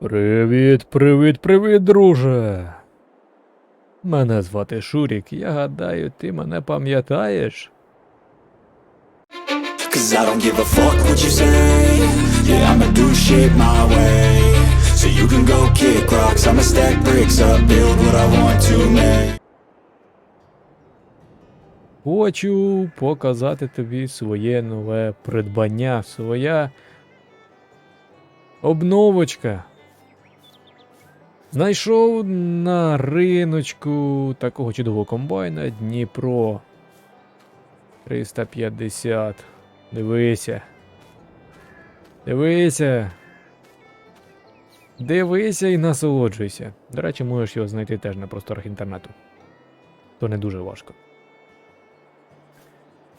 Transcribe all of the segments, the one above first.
Привіт, привіт, привіт, друже. Мене звати Шурік, я гадаю, ти мене пам'ятаєш? Cause I don't give a fuck what you say Yeah, I'ma do shit my way So you can go kick rocks I'ma stack bricks up, build what I want to make Хочу показати тобі своє нове придбання, своя обновочка. Знайшов на риночку такого чудового комбайна Дніпро 350. Дивися. Дивися. Дивися і насолоджуйся. До речі, можеш його знайти теж на просторах інтернету. То не дуже важко.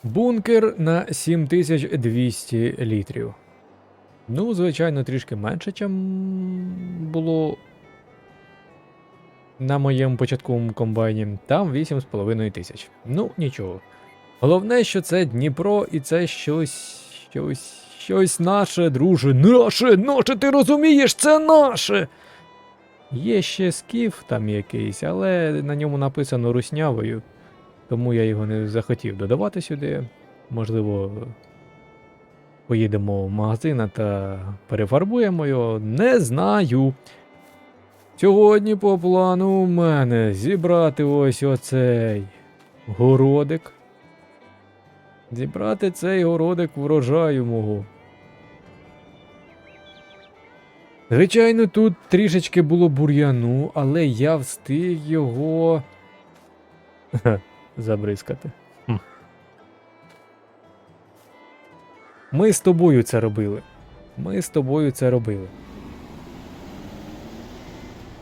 Бункер на 7200 літрів. Ну, звичайно, трішки менше, ніж було на моєму початковому комбайні. Там 8,5 тисяч. Ну, нічого. Головне, що це Дніпро і це щось. щось. щось наше, друже. Наше! Наше, ти розумієш, це наше! Є ще скіф там якийсь, але на ньому написано руснявою. Тому я його не захотів додавати сюди. Можливо, поїдемо в магазин та перефарбуємо його. Не знаю. Сьогодні по плану у мене зібрати ось оцей городик. Зібрати цей городик врожаю мого. Звичайно, тут трішечки було бур'яну, але я встиг його забризкати. Хм. Ми з тобою це робили. Ми з тобою це робили.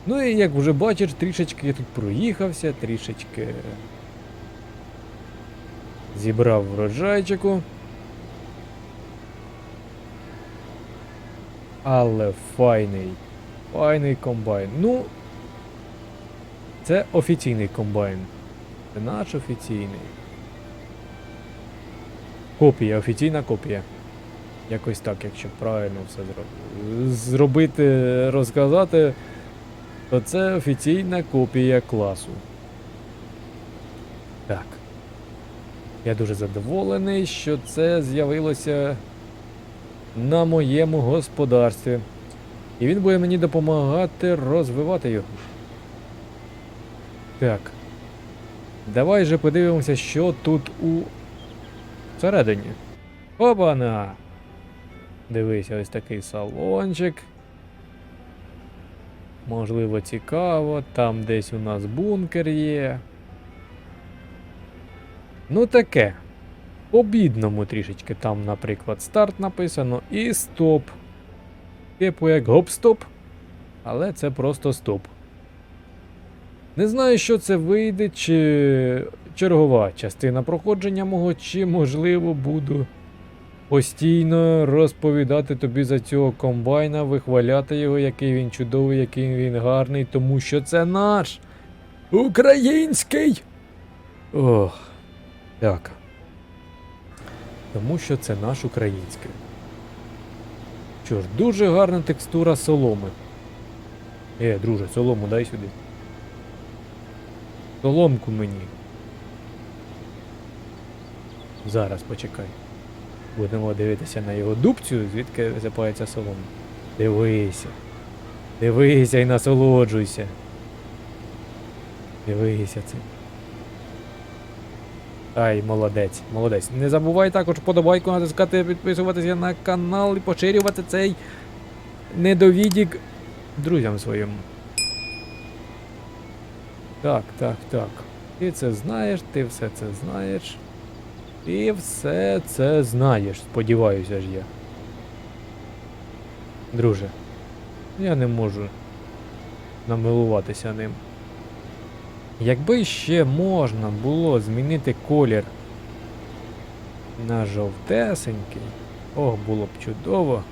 Ну і як вже бачиш, трішечки я тут проїхався, трішечки зібрав врожайчику. Але файний. Файний комбайн. Ну, це офіційний комбайн. Це наш офіційний. Копія, офіційна копія. Якось так, якщо правильно все зробити. Зробити, розказати, то це офіційна копія класу. Так. Я дуже задоволений, що це з'явилося на моєму господарстві. І він буде мені допомагати розвивати його. Так. Давай же подивимося, що тут у всередині. Опана! Дивись, ось такий салончик. Можливо, цікаво. Там десь у нас бункер є. Ну таке. По-бідному трішечки. Там, наприклад, старт написано і стоп. Типу як гоп-стоп. Але це просто стоп. Не знаю, що це вийде, чи чергова частина проходження мого, чи, можливо, буду постійно розповідати тобі за цього комбайна, вихваляти його, який він чудовий, який він гарний, тому що це наш український. Ох, так. Тому що це наш український. Що ж, дуже гарна текстура соломи. Е, друже, солому дай сюди. Соломку мені. Зараз почекай. Будемо дивитися на його дубцю, звідки засипається солома. Дивися. Дивися і насолоджуйся. Дивися це. Ай, молодець, молодець. Не забувай також подобайку натискати, підписуватися на канал і поширювати цей недовідік друзям своїм. Так, так, так. Ти це знаєш, ти все це знаєш. Ти все це знаєш, сподіваюся ж я. Друже, я не можу намилуватися ним. Якби ще можна було змінити колір на жовтесенький, ох, було б чудово.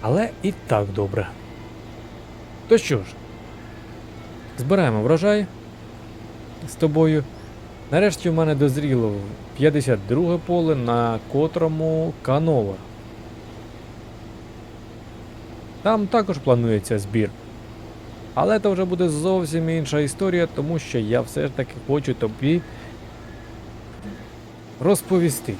Але і так добре. То що ж, збираємо врожай з тобою. Нарешті в мене дозріло 52 поле, на котрому канола. Там також планується збір. Але це вже буде зовсім інша історія, тому що я все ж таки хочу тобі розповісти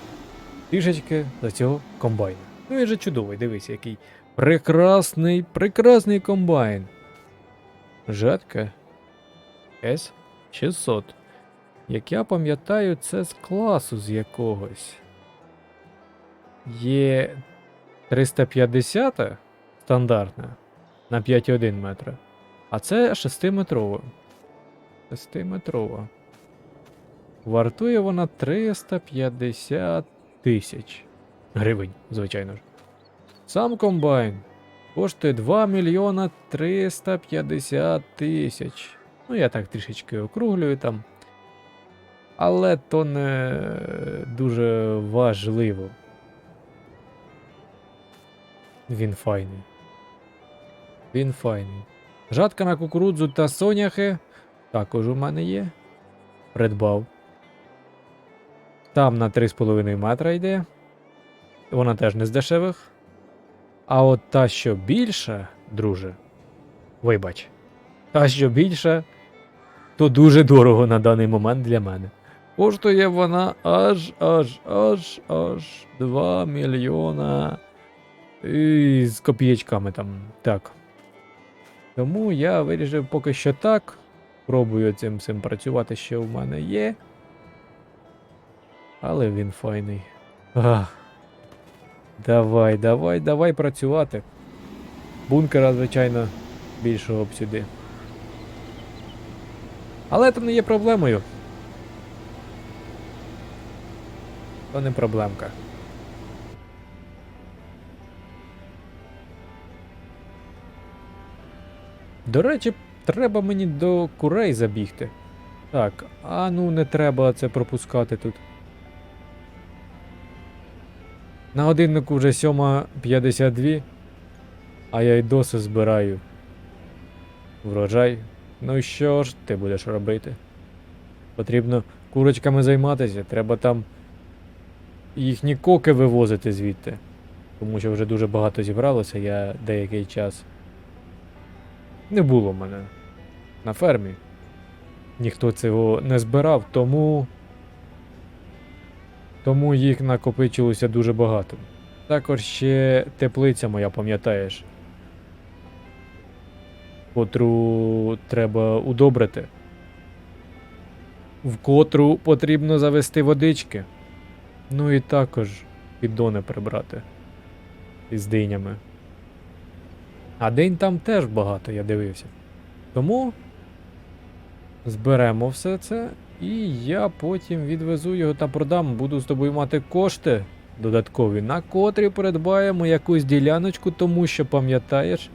трішечки за цього комбайна. Ну він же чудовий, дивись, який прекрасний, прекрасний комбайн. Жатка С600. Як я пам'ятаю, це з класу з якогось. Є 350 стандартна на 5,1 метра. А це 6-метрова. 6-метрова. Вартує вона 350 тисяч гривень, звичайно ж. Сам комбайн коштує 2 мільйона 350 тисяч. Ну, я так трішечки округлюю там. Але то не дуже важливо. Він файний. Він файний. Жатка на кукурудзу та соняхи також у мене є. Придбав. Там на 3,5 метра йде. Вона теж не з дешевих. А от та, що більша, друже, вибач, та, що більша, то дуже дорого на даний момент для мене. Коштує вона аж аж аж аж 2 мільйона. І з копієчками там. Так. Тому я вирішив поки що так. Пробую цим цим працювати, що в мене є. Але він файний. Ах. Давай, давай, давай працювати. Бункера, звичайно, більшого б сюди. Але це не є проблемою. То не проблемка. До речі, треба мені до курей забігти. Так, а ну не треба це пропускати тут. На годиннику вже 7.52, а я й досі збираю врожай. Ну і що ж ти будеш робити? Потрібно курочками займатися, треба там їхні коки вивозити звідти. Тому що вже дуже багато зібралося, я деякий час. Не було мене на фермі. Ніхто цього не збирав, тому. Тому їх накопичилося дуже багато. Також ще теплиця моя, пам'ятаєш. Котру треба удобрити. В котру потрібно завести водички. Ну і також піддони прибрати із динями. А день там теж багато, я дивився. Тому зберемо все це, і я потім відвезу його та продам. Буду з тобою мати кошти додаткові, на котрі придбаємо якусь діляночку, тому що пам'ятаєш.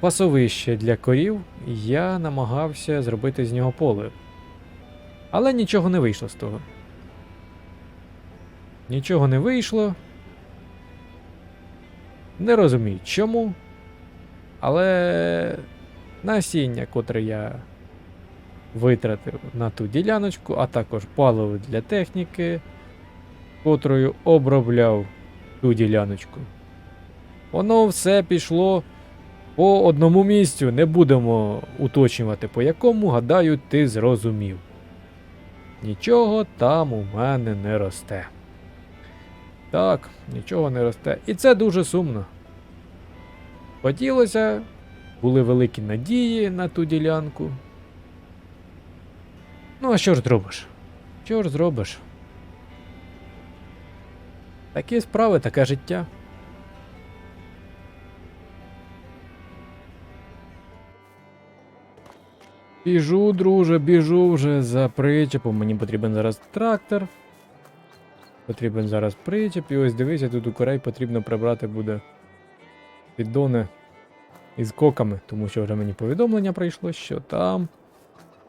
Пасовище для корів я намагався зробити з нього поле. Але нічого не вийшло з того. Нічого не вийшло. Не розумію чому. Але насіння, котре я витратив на ту діляночку, а також паливо для техніки, котрою обробляв ту діляночку. Воно все пішло по одному місцю. Не будемо уточнювати по якому, гадаю, ти зрозумів. Нічого там у мене не росте. Так, нічого не росте. І це дуже сумно. Хотілося, були великі надії на ту ділянку. Ну, а що ж зробиш? Що ж зробиш? Такі справи, таке життя. Біжу, друже, біжу вже за причепом. Мені потрібен зараз трактор. Потрібен зараз причеп. І ось дивися, тут у корей потрібно прибрати буде піддони із коками, тому що вже мені повідомлення прийшло, що там.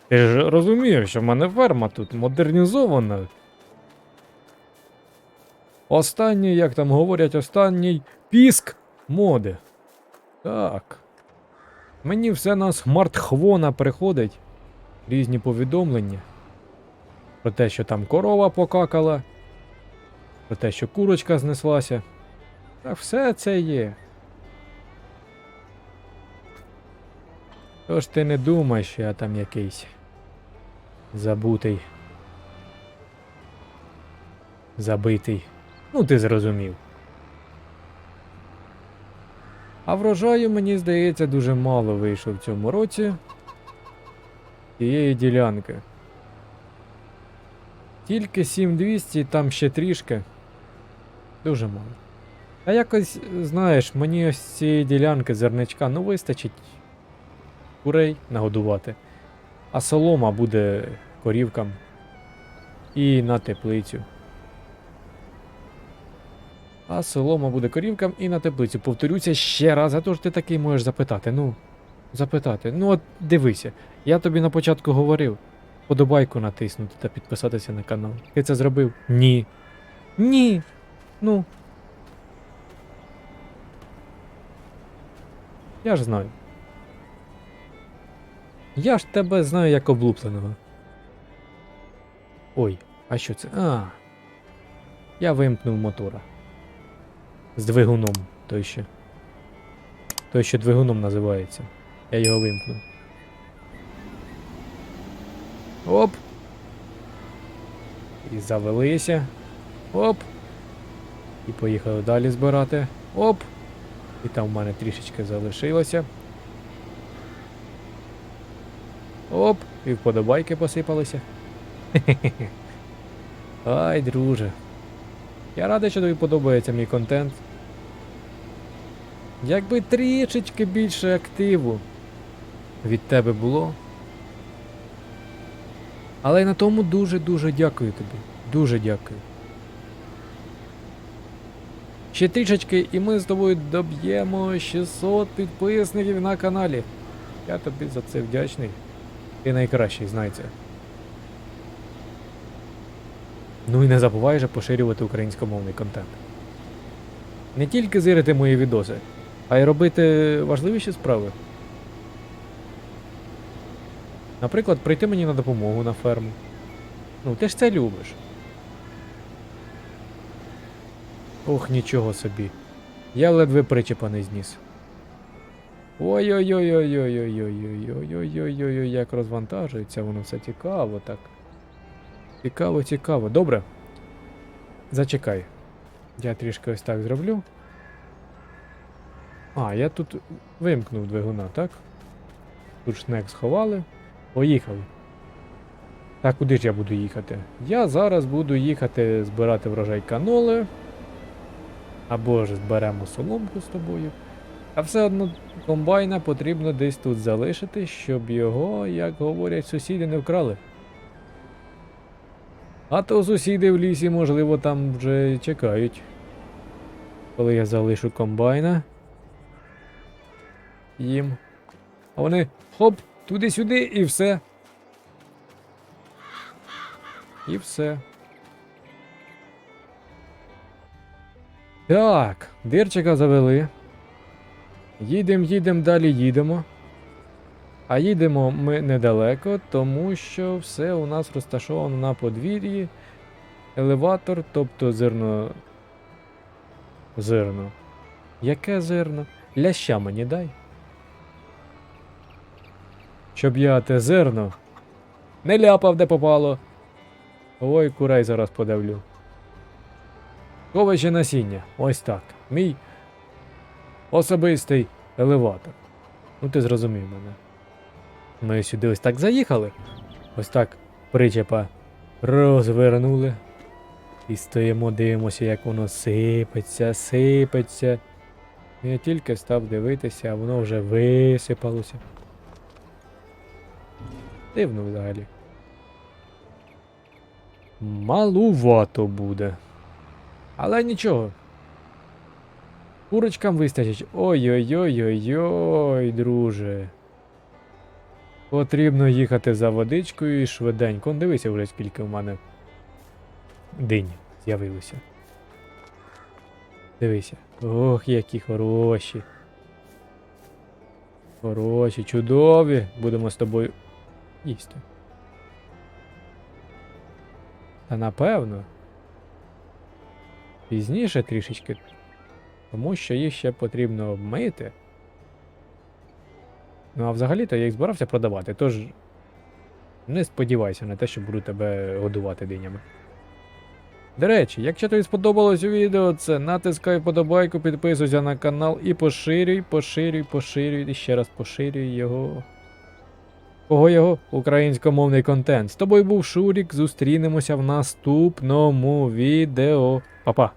Ти ж розумієш, що в мене ферма тут модернізована. Останній, як там говорять, останній піск моди. Так. Мені все на смартхвона приходить. Різні повідомлення. Про те, що там корова покакала. Про те, що курочка знеслася. Так все це є. Тож ти не думай, що я там якийсь забутий. Забитий. Ну, ти зрозумів. А врожаю, мені здається, дуже мало вийшло в цьому році. Тієї ділянки. Тільки 7200, там ще трішки. Дуже мало. А якось, знаєш, мені ось цієї ділянки зерничка, ну вистачить курей нагодувати. А солома буде корівкам і на теплицю. А солома буде корівкам і на теплицю. Повторюся ще раз, а то ж ти такий можеш запитати. Ну, запитати. Ну от дивися, я тобі на початку говорив. Подобайку натиснути та підписатися на канал. Ти це зробив? Ні. Ні. Ну. Я ж знаю. Я ж тебе знаю як облупленого. Ой, а що це? А. Я вимкнув мотора. З двигуном той ще. Той, що двигуном називається. Я його вимкнув. Оп. І завелися. Оп. І поїхали далі збирати. Оп. І там в мене трішечки залишилося. Оп, і вподобайки посипалися. Ай, друже. Я радий, що тобі подобається мій контент. Якби трішечки більше активу від тебе було. Але й на тому дуже-дуже дякую тобі. Дуже дякую. Ще трішечки, і ми з тобою доб'ємо 600 підписників на каналі. Я тобі за це вдячний. Ти найкращий, знай. Ну і не забувай же поширювати українськомовний контент. Не тільки зирити мої відоси, а й робити важливіші справи. Наприклад, прийти мені на допомогу на ферму. Ну, ти ж це любиш. Ох, нічого собі. Я ледве причепа не зніс. Ой-ой-ой-ой-ой-ой-ой-ой-ой-ой-ой-ой, як розвантажується, воно все цікаво так. Цікаво, цікаво. Добре. Зачекай. Я трішки ось так зроблю. А, я тут вимкнув двигуна, так? Тут шнек сховали. Поїхали. Так, куди ж я буду їхати? Я зараз буду їхати збирати врожай каноли. Або ж зберемо соломку з тобою. А все одно комбайна потрібно десь тут залишити, щоб його, як говорять сусіди, не вкрали. А то сусіди в лісі, можливо, там вже чекають. Коли я залишу комбайна. Їм. А вони хоп, туди-сюди і все. І все. Так, дирчика завели. Їдемо, їдемо, далі їдемо. А їдемо ми недалеко, тому що все у нас розташовано на подвір'ї. Елеватор, тобто зерно. Зерно. Яке зерно? Ляща мені дай. Щоб я те зерно не ляпав, де попало. Ой, курей зараз подавлю. Коваче насіння. Ось так. Мій особистий елеватор. Ну ти зрозумів мене. Ми сюди ось так заїхали. Ось так причепа розвернули. І стоїмо, дивимося, як воно сипеться, сипеться. Я тільки став дивитися, а воно вже висипалося. Дивно взагалі. Малувато буде. Але нічого. Курочкам вистачить. Ой-ой-ой-ой-ой, друже. Потрібно їхати за водичкою і швиденько. Дивися вже скільки в мене динь з'явилося. Дивися. Ох, які хороші. Хороші, чудові. Будемо з тобою їсти. Та напевно. Пізніше трішечки. Тому що їх ще потрібно обмити. Ну, а взагалі-то я їх збирався продавати, тож не сподівайся на те, що буду тебе годувати динями. До речі, якщо тобі сподобалось відео, це натискай подобайку, підписуйся на канал і поширюй, поширюй, поширюй і ще раз поширюй його. Кого його? Українськомовний контент. З тобою був Шурік. Зустрінемося в наступному відео. Па-па!